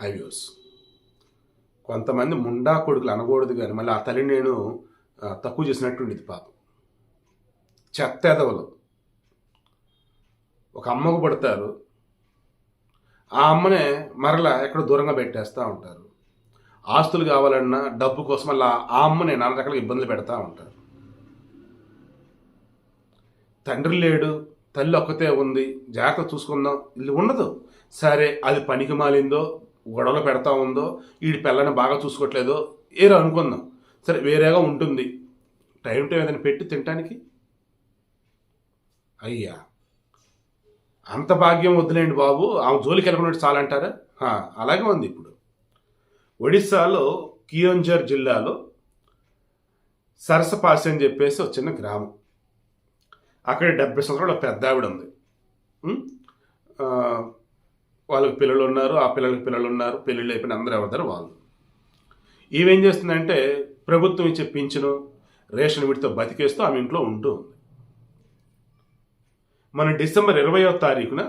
హైవ్యూస్ కొంతమంది ముండా కొడుకులు అనకూడదు కానీ మళ్ళీ ఆ తల్లిని నేను తక్కువ చేసినట్టుండేది పాపం. చెత్త ఎదవలు. ఒక అమ్మకు పడతారు. ఆ అమ్మనే మరలా ఎక్కడ దూరంగా పెట్టేస్తూ ఉంటారు. ఆస్తులు కావాలన్నా డబ్బు కోసం అలా ఆ అమ్మని నాన్న రకాల ఇబ్బందులు పెడతా ఉంటారు. తండ్రి లేడు తల్లి ఒక్కతే ఉంది జాగ్రత్త చూసుకుందాం ఇల్లు ఉండదు. సరే అది పనికి మాలిందో గొడవలు పెడతా ఉందో వీడి పిల్లని బాగా చూసుకోవట్లేదో ఏదో అనుకుందాం. సరే వేరేగా ఉంటుంది. టైం టైం ఏదైనా పెట్టి తినటానికి? అయ్యా అంత భాగ్యం వద్దులేండి బాబు. ఆమె జోలికి వెళ్ళకుండా చాలంటారా? అలాగే ఉంది ఇప్పుడు. ఒడిస్సాలో కియోంజర్ జిల్లాలో సరసపాసి అని చెప్పేసి ఒక చిన్న గ్రామం. అక్కడ డెబ్బై సంవత్సరాల ఒక పెద్ద ఆవిడ ఉంది వాళ్ళకి పిల్లలు ఉన్నారు ఆ పిల్లలకి పిల్లలు ఉన్నారు పెళ్ళిళ్ళు అయిపోయిన అందరూ ఎవరు వాళ్ళు. ఈవేం చేస్తుందంటే ప్రభుత్వం ఇచ్చే పింఛను రేషన్ వీటితో బతికేస్తూ ఆమె ఇంట్లో ఉంటూ ఉంది. మన డిసెంబర్ ఇరవయో తారీఖున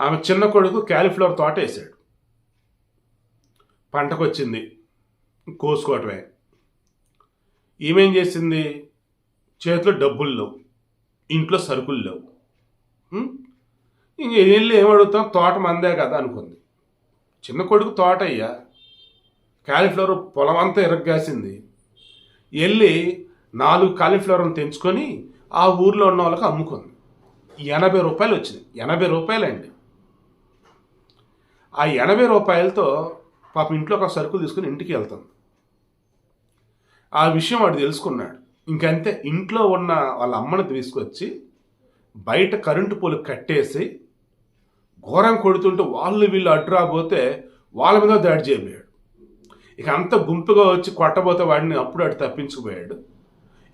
ఆమె చిన్న కొడుకు క్యాలీఫ్లవర్ తోట వేసాడు పంటకొచ్చింది కోసుకోవటమే. ఈమెం చేసింది? చేతిలో డబ్బులు లేవు ఇంట్లో సరుకులు లేవు. ఇంక వెళ్ళి ఏమడుగుతాం తోట మందే కదా అనుకుంది. చిన్న కొడుకు తోట అయ్యా. కాలీఫ్లవర్ పొలం అంతా ఇరగ్గాసింది. వెళ్ళి నాలుగు కాలీఫ్లవర్ని తెంచుకొని ఆ ఊర్లో ఉన్న వాళ్ళకి అమ్ముకుంది. ఎనభై రూపాయలు వచ్చింది. ఎనభై రూపాయలండి. ఆ ఎనభై రూపాయలతో పాప ఇంట్లో ఒక సరుకులు తీసుకుని ఇంటికి వెళ్తుంది. ఆ విషయం వాడు తెలుసుకున్నాడు. ఇంకంతే. ఇంట్లో ఉన్న వాళ్ళ అమ్మని తీసుకొచ్చి బయట కరెంటు పోలు కట్టేసి ఘోరం కొడుతుంటే వాళ్ళు వీళ్ళు అడ్డు రాబోతే వాళ్ళ మీద దాడి చేయబోయాడు. ఇక అంత గుంపుగా వచ్చి కొట్టబోతే వాడిని అప్పుడు అటు తప్పించుకుపోయాడు.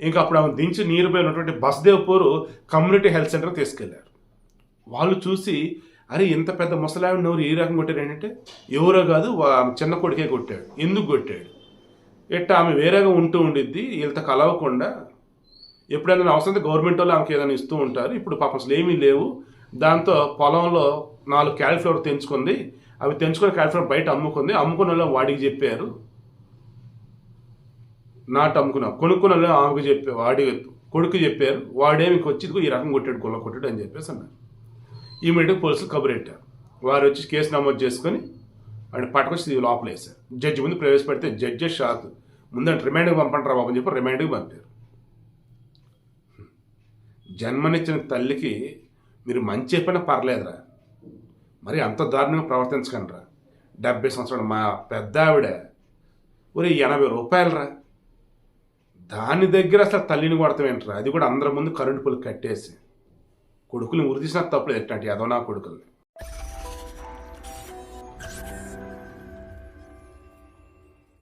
ఇంకా అప్పుడు ఆమె దించి నీరు పోయి ఉన్నటువంటి బస్దేవ్పూర్ కమ్యూనిటీ హెల్త్ సెంటర్ తీసుకెళ్ళారు. వాళ్ళు చూసి అరే ఇంత పెద్ద ముసలావిడ ఎవరు ఏ రకం కొట్టారు ఏంటంటే ఎవరో కాదు వా- ఆమె చిన్న కొడుకే కొట్టాడు. ఎందుకు కొట్టాడు? ఎట్ట ఆమె వేరేగా ఉంటూ ఉండిద్ది వీళ్ళతో కలవకుండా. ఎప్పుడైనా అవసరం గవర్నమెంట్ వాళ్ళు ఆమెకి ఏదైనా ఇస్తూ ఉంటారు. ఇప్పుడు పాపం అసలు ఏమీ లేవు. దాంతో పొలంలో నాలుగు క్యాలిఫ్లవర్ తెంచుకుంది. అవి తెంచుకుని క్యాలిఫ్లవర్ బయట అమ్ముకుంది. అమ్ముకున్న వాళ్ళు వాడికి చెప్పారు. నాటు అమ్ముకున్నా కొనుక్కున్న వాళ్ళు ఆమెకు చెప్పారు. వాడి కొడుకు చెప్పారు. వాడేమి వచ్చి ఈ రకం కొట్టాడు గుల్ల కొట్టాడు అని చెప్పేసి అన్నారు. ఇమీడియట్గా పోలీసులు కబురెట్టారు వారు వచ్చి కేసు నమోదు చేసుకొని వాడిని పట్టుకొచ్చి లోపల వేశారు. జడ్జి ముందు ప్రవేశపెడితే జడ్జి షాక్. ముందంటే రిమైండ్కి పంపంటారా బాబు అని చెప్పి రిమైండ్కి పంపారు. జన్మనిచ్చిన తల్లికి మీరు మంచి చెప్పినా పర్లేదురా. మరి అంత దారుణంగా ప్రవర్తించకండిరా. డెబ్బై సంవత్సరాలు మా పెద్ద ఆవిడ ఒరే ఎనభై రూపాయలరా. దాని దగ్గర అసలు తల్లిని కొడతాం అది కూడా అందరి ముందు కరెంటు పులు కట్టేసి కొడుకుని ఉరిదీసిన తప్పులేదు ఎట్లాంటి అదో నా కొడుకుల్ని